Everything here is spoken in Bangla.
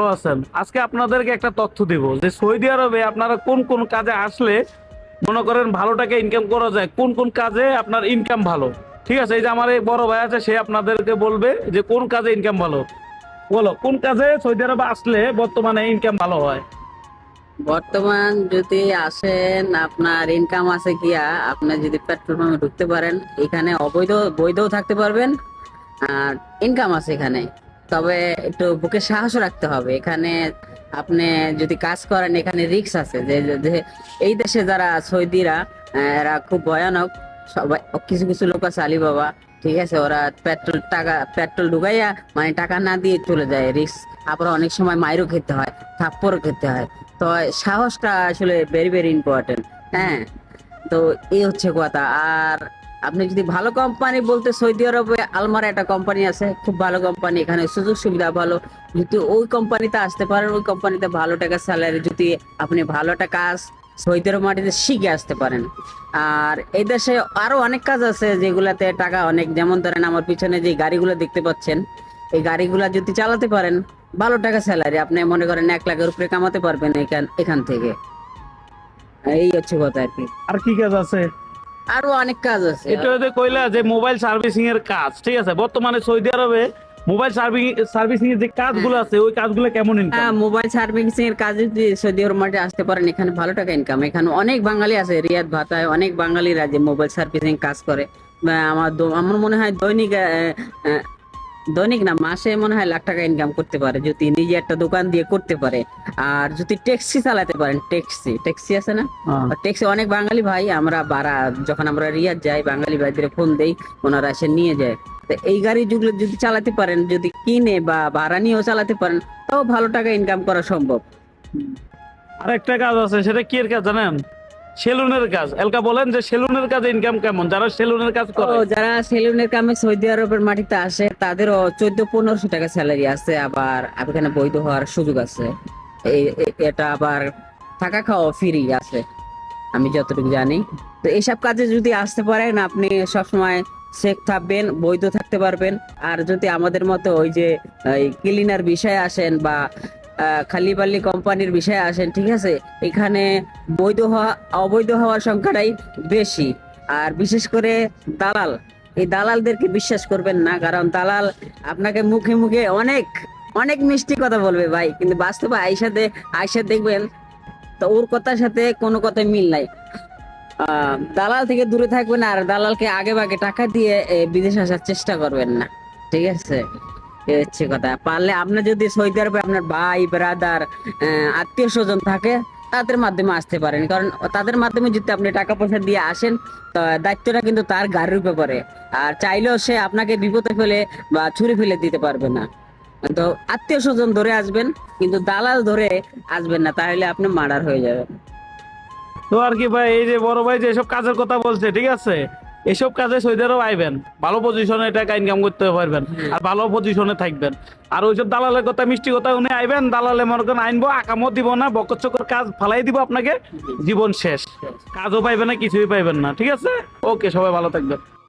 ভালো আছেন। আজকে আপনাদেরকে একটা তথ্য দিব যে সৌদি আরবে আপনারা কোন কোন কাজে আসলে মনে করেন ভালো টাকা ইনকাম করা যায়, কোন কোন কাজে আপনার ইনকাম ভালো। ঠিক আছে, এই যে আমার এই বড় ভাই আছে, সে আপনাদেরকে বলবে যে কোন কাজে ইনকাম ভালো। বলো, কোন কাজে সৌদি আরবে আসলে বর্তমানে ইনকাম ভালো হয়? বর্তমান যদি আসেন, আপনার ইনকাম আছে কিয়া আপনি যদি পেট্রোল পাম্পে ঢুকতে পারেন, এখানে অবৈধ, বৈধও থাকতে পারবেন, আর ইনকাম আছে এখানে। তবে একটু বুকে সাহস রাখতে হবে। এখানে আপনি যদি কাজ করেন, এখানে রিক্স আছে। যে এই দেশে যারা সৌদিরা এরা খুব ভয়ানক। সবাই কিছু কিছু লোক আছে বাবা ঠিক আছে? ওরা পেট্রোল টাকা, পেট্রোল ঢুকাইয়া মানে টাকা না দিয়ে চলে যায় রিক্স আবার অনেক সময় মাইরও খেতে হয়, থাপ্পড়ও খেতে হয়। তো সাহসটা আসলে ভেরি ভেরি ইম্পর্টেন্ট হ্যাঁ? তো এই হচ্ছে কথা। আর আপনি যদি ভালো কোম্পানি বলতে সৌদি আরবে, আলমার একটা কোম্পানি আছে, খুব ভালো কোম্পানি এখানে সুযোগ সুবিধা ভালো। যদি ওই কোম্পানিতে আসতে পারেন, ওই কোম্পানিতে ভালো টাকা স্যালারি যদি আপনি ভালো একটা কাজ সৌদি আরব মাটিতে শিখে আসতে পারেন। আর এই দেশে আরও অনেক কাজ আছে যেগুলাতে টাকা অনেক, যেমন ধরেন আমার পিছনে যে গাড়িগুলো দেখতে পাচ্ছেন, এই গাড়িগুলা যদি চালাতে পারেন, ভালো টাকা স্যালারি আপনি মনে করেন এক লাখের উপরে কামাতে পারবেন এখান এখান থেকে। এই হচ্ছে কথা আর কি। আর কি কাজ আছে? আরও অনেক কাজ আছে। এটা হচ্ছে কইলা যে মোবাইল সার্ভিসিং এর কাজ ঠিক আছে? বর্তমানে সৌদি আরবে মোবাইল সার্ভিসিং এর যে কাজগুলো আছে ওই কাজগুলো কেমন ইনকাম হ্যাঁ মোবাইল সার্ভিসিং এর কাজে যদি সৌদি আরব মাঠে আসতে পারেন এখানে ভালো টাকা ইনকাম এখানে অনেক বাঙালি আছে রিয়াদ ভাতায় অনেক বাঙালিরা যে মোবাইল সার্ভিসিং কাজ করে। আমার আমার মনে হয় দৈনিক দৈনিক না মাসে মনে হয় লাখ টাকা ইনকাম করতে পারে যদি নিজে একটা দোকান দিয়ে করতে পারে। আর যদি ট্যাক্সি চালাতে পারেন ট্যাক্সি ট্যাক্সি আছে না? ট্যাক্সি অনেক বাঙালি ভাই আমরা ভাড়া যখন আমরা রিয়াদ যাই বাঙালি ভাইদের ফোন দেই ওনারা এসে নিয়ে যায়। তো এই গাড়ি যেগুলো যদি চালাতে পারেন যদি কিনে বা ভাড়া নিয়েও চালাতে পারেন তাও ভালো টাকা ইনকাম করা সম্ভব। আরেকটা কাজ আছে সেটা কি এর কাজ জানেন? সেলুনের কাজ। এলকা বলেন যে সেলুনের কাজে ইনকাম কেমন? যারা সেলুনের কাজ করে। যারা সেলুনের কামে সৌদি আরবের মাটিতে আসে, তাদেরও চোদ্দ পনেরোশো টাকা স্যালারি আছে, আবার এখানে বৈধ হওয়ার সুযোগ আছে। এটা আবার থাকা খাওয়া ফ্রি আছে, আমি যতটুকু জানি। তো এইসব কাজে যদি আসতে পারেন, আপনি সবসময় সেফ থাকবেন, বৈধ থাকতে পারবেন। আর যদি আমাদের মতো ওই যে ক্লিনার বিষয়ে আসেন বা খালিবাল্লি কোম্পানির বিষয়ে আসেন, ঠিক আছে? এখানে বৈধ হওয়া, অবৈধ হওয়ার সংখ্যাটাই বেশি। আর বিশেষ করে দালাল। এই দালালদেরকে বিশ্বাস করবেন না, কারণ দালাল আপনাকে মুখে মুখে অনেক অনেক মিষ্টি কথা বলবে ভাই। কিন্তু বাস্তবে আইসাতে, আইসা দেখবেন, তো ওর কথার সাথে কোনো কথাই মিল নাই। দালাল থেকে দূরে থাকবেন আর দালালকে আগে ভাগে টাকা দিয়ে বিদেশে আসার চেষ্টা করবেন না, ঠিক আছে? হচ্ছে কথা। পারলে আপনার যদি সৌদি আরবে আপনার ভাই ব্রাদার আত্মীয় স্বজন থাকে, তাদের মাধ্যমে আসতে পারেন। কারণ তাদের মাধ্যমে যদি আপনি টাকা পয়সা দিয়ে আসেন দায়িত্বটা কিন্তু তার গাড়ির উপরে পড়ে। আর চাইলেও সে আপনাকে বিপদে ফেলে বা ছুরি ফেলে দিতে পারবে না। তো আত্মীয় স্বজন ধরে আসবেন, কিন্তু দালাল ধরে আসবেন না, তাহলে আপনি মার্ডার হয়ে যাবে তো আর কি ভাই, এই যে বড় ভাই যে কাজের কথা বলছে, ঠিক আছে? এসব কাজে সৌদি আইবেন। ভালো পজিশনে টাকা ইনকাম করতে পারবেন। আর ভালো পজিশনে থাকবেন। আর ওইসব দালালের কথা মিষ্টি কথা উনি আইবেন দালালে মনে করেন আইনবো আকামও দিব না বকর চকর কাজ ফালাই দিব আপনাকে জীবন শেষ। কাজও পাইবেন না কিছুই পাইবেন না ঠিক আছে? ওকে সবাই ভালো থাকবেন।